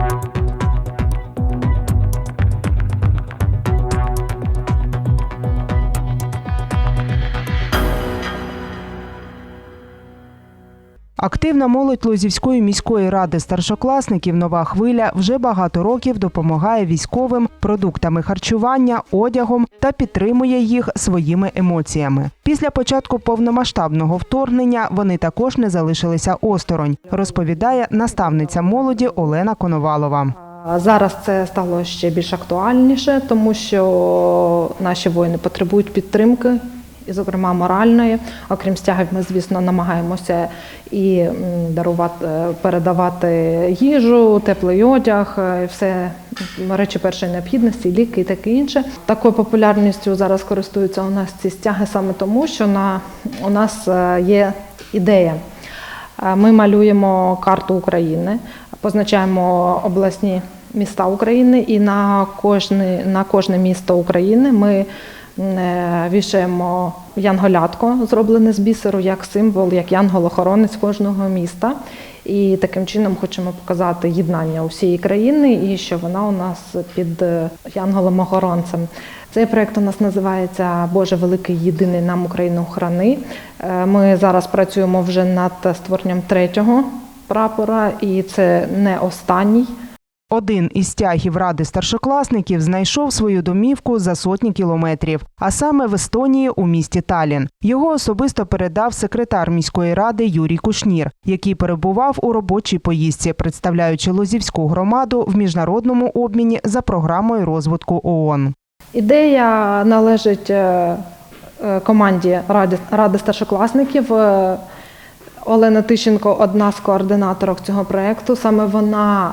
thank you Активна молодь Лозівської міської ради старшокласників Нова хвиля вже багато років допомагає військовим продуктами харчування, одягом та підтримує їх своїми емоціями. Після початку повномасштабного вторгнення вони також не залишилися осторонь, розповідає наставниця молоді Олена Коновалова. Зараз це стало ще більш актуальніше, тому що наші воїни потребують підтримки, і, зокрема, моральної. Окрім стягів, ми, звісно, намагаємося і дарувати, е, передавати їжу, теплий одяг, е, все речі першої необхідності, ліки і таке інше. Такою популярністю зараз користуються у нас ці стяги саме тому, що на, у нас е, є ідея. Ми малюємо карту України, позначаємо обласні міста України, і на кожне, на кожне місто України ми вішаємо янголятко, зроблене з бісеру, як символ, як янгол-охоронець кожного міста. І таким чином хочемо показати єднання усієї країни і що вона у нас під е, янголом-охоронцем. Цей проект у нас називається Боже Великий Єдиний нам Україну храни. Е, Ми зараз працюємо вже над створенням третього прапора, і це не останній. Один із стягів ради старшокласників знайшов свою домівку за сотні кілометрів, а саме в Естонії у місті Талін. Його особисто передав секретар міської ради Юрій Кушнір, який перебував у робочій поїздці, представляючи Лозівську громаду в міжнародному обміні за програмою розвитку ООН. Ідея належить е, е, команді Ради, Ради старшокласників. Е, Олена Тищенко одна з координаторок цього проєкту. Саме вона,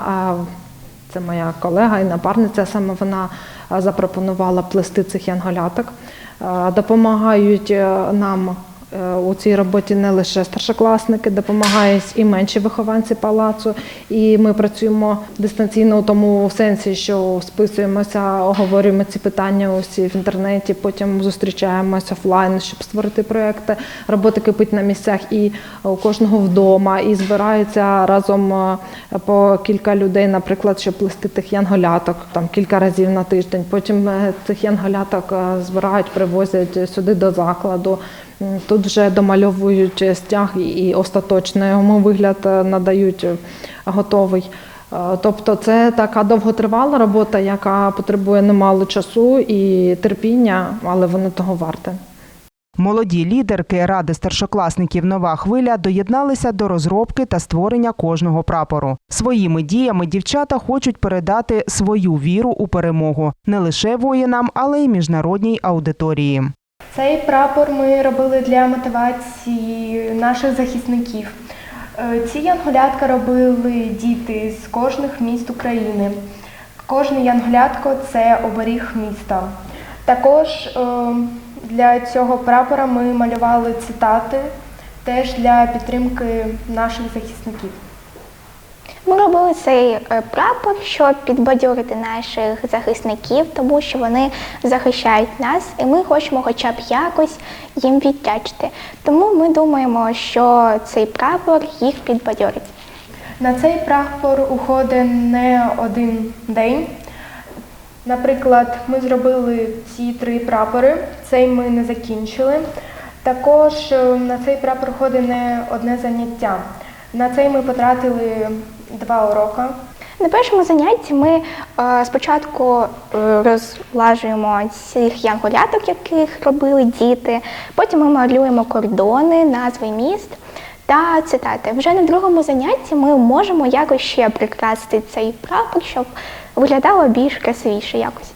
це моя колега і напарниця, саме вона е, запропонувала плести цих янголяток. Е, Допомагають е, нам у цій роботі не лише старшокласники, допомагають і менші вихованці палацу. І ми працюємо дистанційно у тому сенсі, що списуємося, оговорюємо ці питання усі в інтернеті, потім зустрічаємося офлайн, щоб створити проекти. Робота кипить на місцях і у кожного вдома, і збираються разом е, по кілька людей, наприклад, щоб плести тих янголяток там кілька разів на тиждень. Потім е, цих янголяток е, збирають, привозять сюди до закладу. Тут вже домальовують стяг і- остаточний йому вигляд е, надають е, готовий. Е, Тобто це така довготривала робота, яка потребує немало часу і терпіння, але воно того варте. Молоді лідерки ради старшокласників Нова хвиля доєдналися до розробки та створення кожного прапору. Своїми діями дівчата хочуть передати свою віру у перемогу не лише воїнам, але й міжнародній аудиторії. Цей прапор ми робили для мотивації наших захисників. Е, Ці янголятка робили діти з кожних міст України. Кожне янголятко це оберіг міста. Також е, для цього прапора ми малювали цитати теж для підтримки наших захисників. Ми робили цей е, прапор, щоб підбадьорити наших захисників, тому що вони захищають нас, і ми хочемо хоча б якось їм віддячити. Тому ми думаємо, що цей прапор їх підбадьорить. На цей прапор уходить не один день. Наприклад, ми зробили ці три прапори, цей ми не закінчили. Також е, на цей прапор ходить не одне заняття. На цей ми потратили два уроки. На першому занятті ми е, спочатку е, розлажуємо цих янголяток, яких робили діти. Потім ми малюємо кордони, назви міст та цитати. Вже на другому занятті ми можемо якось ще прикрасити цей прапор, щоб виглядало більш красивіше якось.